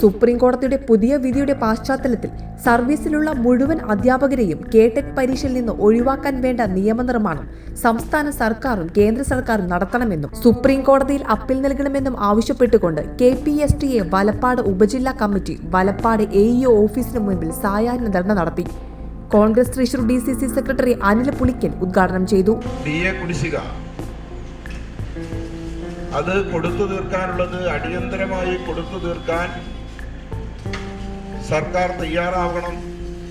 Supreme കോടതിയുടെ പുതിയ വിധിയുടെ പശ്ചാത്തലത്തിൽ സർവീസിലുള്ള മുഴുവൻ അധ്യാപകരെയും കേടെക് പരീക്ഷയിൽ നിന്ന് ഒഴിവാക്കാൻ വേണ്ട നിയമനിർമ്മാണം സംസ്ഥാന സർക്കാരും കേന്ദ്ര സർക്കാരും നടത്തണമെന്നും സുപ്രീം കോടതിയിൽ അപ്പീൽ നൽകണമെന്നും ആവശ്യപ്പെട്ടുകൊണ്ട് K P S T A Valappad ഉപജില്ലാ കമ്മിറ്റി വലപ്പാട് എ ഇ ഓഫീസിന് മുൻപിൽ സായാഹ്ന ധർണ നടത്തി. Congress Thrissur D C C secretary Anil Pulikkal ഉദ്ഘാടനം ചെയ്തു. അത് കൊടുത്തു തീർക്കാനുള്ളത് അടിയന്തരമായി കൊടുത്തു തീർക്കാൻ സർക്കാർ തയ്യാറാവണം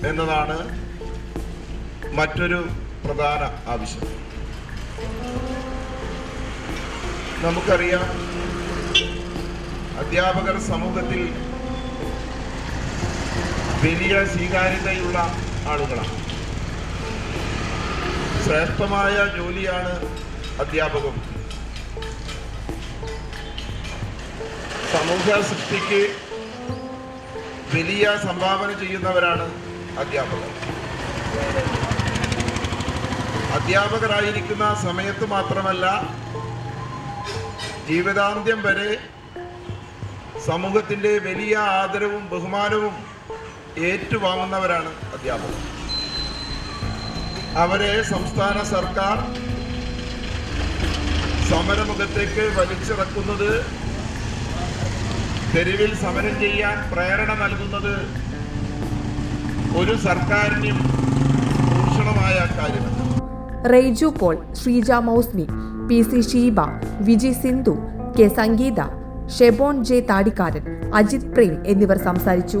എന്നതാണ് മറ്റൊരു പ്രധാന ആവശ്യം. നമുക്കറിയാം അധ്യാപകർ സമൂഹത്തിൽ വലിയ സ്വീകാര്യതയുള്ള ആളുകളാണ്. ശ്രേഷ്ഠമായ ജോലിയാണ് അധ്യാപകം സമൂഹ സൃഷ്ടിക്ക് വലിയ സംഭാവന ചെയ്യുന്നവരാണ് അധ്യാപകർ. അധ്യാപകരായിരിക്കുന്ന സമയത്ത് മാത്രമല്ല ജീവിതാന്ത്യം വരെ സമൂഹത്തിന്റെ വലിയ ആദരവും ബഹുമാനവും ഏറ്റുവാങ്ങുന്നവരാണ് അധ്യാപകർ. അവരെ സംസ്ഥാന സർക്കാർ സമരമുഖത്തേക്ക് വലിച്ചിറക്കുന്നത് തെരുവിൽ സമരം ചെയ്യാൻ പ്രേരണ നൽകുന്നത് ഒരു സർക്കാരിനും ഭൂഷണമായ കാര്യമല്ല. Reiju Paul Sreeja Mausmi P C Sheeba Viji Sindhu K Sangeetha Shebon J താടിക്കാരൻ Ajith Prem എന്നിവർ സംസാരിച്ചു.